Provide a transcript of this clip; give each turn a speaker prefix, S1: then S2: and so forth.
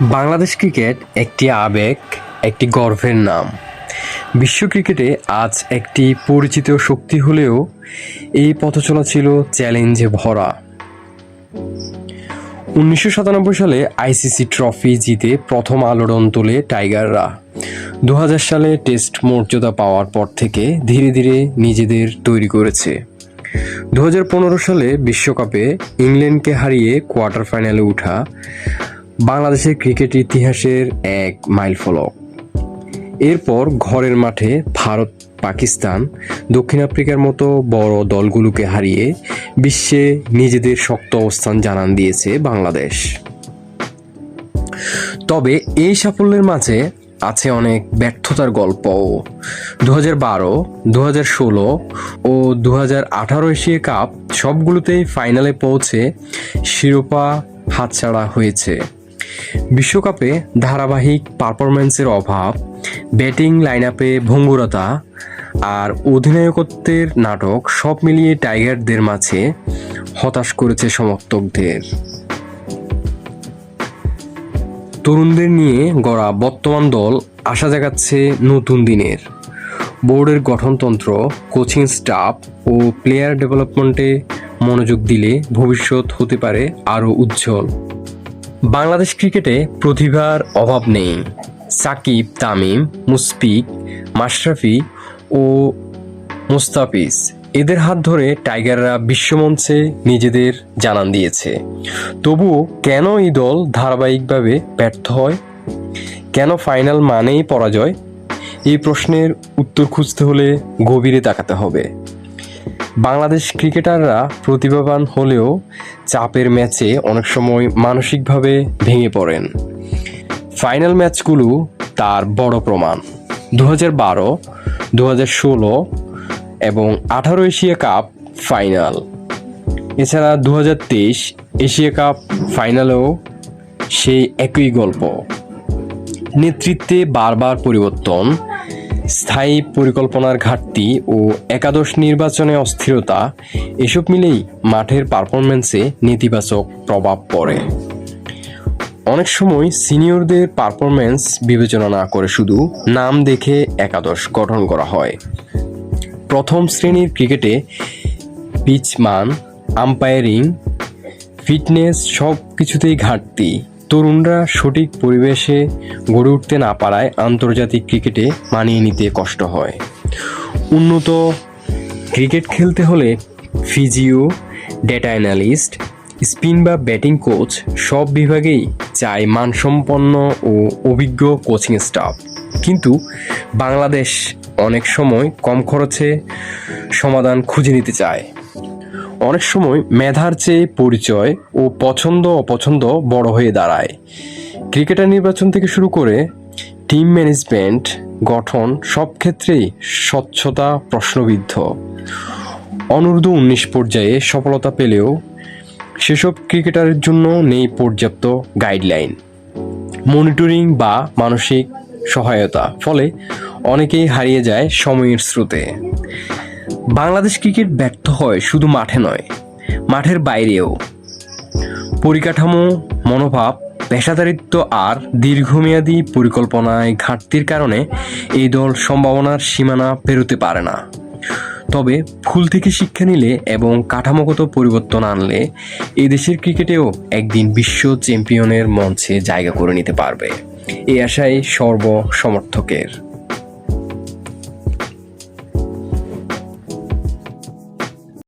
S1: Bangladesh cricket একটি আবেগ, একটি গর্বের নাম। বিশ্ব ক্রিকেটে আজ একটি পরিচিত শক্তি হলেও এই পথচলা ছিল চ্যালেঞ্জে ভরা। উনিশশো সাতানব্বই সালে আইসিসি ট্রফি জিতে প্রথম আলোড়ন তোলে টাইগাররা। দু হাজার সালে টেস্ট মর্যাদা পাওয়ার পর থেকে ধীরে ধীরে নিজেদের তৈরি করেছে। দুহাজার পনেরো সালে বিশ্বকাপে ইংল্যান্ডকে হারিয়ে কোয়ার্টার ফাইনালে ওঠা বাংলাদেশের ক্রিকেট ইতিহাসের এক মাইল ফলক। এরপর ঘরের মাঠে ভারত, পাকিস্তান, দক্ষিণ আফ্রিকার মতো বড় দলগুলোকে হারিয়ে বিশ্বে নিজেদের শক্ত অবস্থান জানান দিয়েছে বাংলাদেশ। তবে এই সাফল্যের মাঝে আছে অনেক ব্যর্থতার গল্পও। দু হাজার বারো দু হাজার ষোলো ও দু হাজার আঠারো এশিয়া কাপ সবগুলোতেই ফাইনালে পৌঁছে শিরোপা হাতছাড়া হয়েছে। বিশ্বকাপে ধারাবাহিক পারফরম্যান্সের অভাব, ব্যাটিং লাইন আপে ভঙ্গুরতা আর অধিনায়কত্বের নাটক সব মিলিয়ে টাইগারদের মাঝে হতাশ করেছে সমর্থকদের। তরুণদের নিয়ে গড়া বর্তমান দল আশা জাগাচ্ছে নতুন দিনের। বোর্ডের গঠনতন্ত্র, কোচিং স্টাফ ও প্লেয়ার ডেভেলপমেন্টে মনোযোগ দিলে ভবিষ্যৎ হতে পারে আরও উজ্জ্বল। বাংলাদেশ ক্রিকেটে প্রতিভার অভাব নেই। সাকিব, তামিম, মুশফিক, মাশরাফি ও মুস্তাফিজ এদের হাত ধরে টাইগাররা বিশ্বমঞ্চে নিজেদের জানান দিয়েছে। তবুও কেন এই দল ধারাবাহিকভাবে ব্যর্থ হয়? কেন ফাইনাল মানেই পরাজয়? এই প্রশ্নের উত্তর খুঁজতে হলে গভীরে তাকাতে হবে। বাংলাদেশ ক্রিকেটাররা প্রতিভাবান হলেও চাপের ম্যাচে অনেক সময় মানসিকভাবে ভেঙে পড়েন। ফাইনাল ম্যাচগুলো তার বড় প্রমাণ। দু হাজার বারো দু হাজার ষোলো এবং আঠারো এশিয়া কাপ ফাইনাল। এছাড়া দু হাজার তেইশ এশিয়া কাপ ফাইনালেও সেই একই গল্প। নেতৃত্বে বারবার পরিবর্তন স্থায়ী পরিকল্পনার ঘাটতি ও একাদশ নির্বাচনে অস্থিরতা, এসব মিলেই মাঠের পারফরমেন্সে নেতিবাচক প্রভাব পড়ে। অনেক সময় সিনিয়রদের পারফরমেন্স বিবেচনা না করে শুধু নাম দেখে একাদশ গঠন করা হয়। প্রথম শ্রেণির ক্রিকেটে পিচ মান আম্পায়ারিং, ফিটনেস সব কিছুতেই ঘাটতি। তরুণরা সঠিক পরিবেশে গড়ে উঠতে না পারায় আন্তর্জাতিক ক্রিকেটে মানিয়ে নিতে কষ্ট হয়। উন্নত ক্রিকেট খেলতে হলে ফিজিও, ডেটা অ্যানালিস্ট, স্পিন বা ব্যাটিং কোচ সব বিভাগেই চায় মানসম্পন্ন ও অভিজ্ঞ কোচিং স্টাফ। কিন্তু বাংলাদেশ অনেক সময় কম খরচে সমাধান খুঁজে নিতে চায়। অনেক সময় মেধার চেয়ে পরিচয় ও পছন্দ অপছন্দ বড় হয়ে দাঁড়ায়। ক্রিকেটার নির্বাচন থেকে শুরু করে টিম ম্যানেজমেন্ট, গঠন সব ক্ষেত্রেই স্বচ্ছতা প্রশ্নবিদ্ধ। অনূর্ধ্ব উনিশ পর্যায়ে সফলতা পেলেও সেসব ক্রিকেটারের জন্য নেই পর্যাপ্ত গাইডলাইন। মনিটরিং বা মানসিক সহায়তা, ফলে অনেকেই হারিয়ে যায় সময়ের স্রোতে। বাংলাদেশ ক্রিকেট ব্যর্থ হয় শুধু মাঠে নয়, মাঠের বাইরেও। পরিকাঠামো, মনোভাব, পেশাদারিত্ব আর দীর্ঘমেয়াদী পরিকল্পনায় ঘাটতির কারণে এই দল সম্ভাবনার সীমানা পেরোতে পারে না। তবে ভুল থেকে শিক্ষা নিলে এবং কাঠামোগত পরিবর্তন আনলে এই দেশের ক্রিকেটেও একদিন বিশ্ব চ্যাম্পিয়নের মঞ্চে জায়গা করে নিতে পারবে। এই আশাই সর্ব সমর্থকের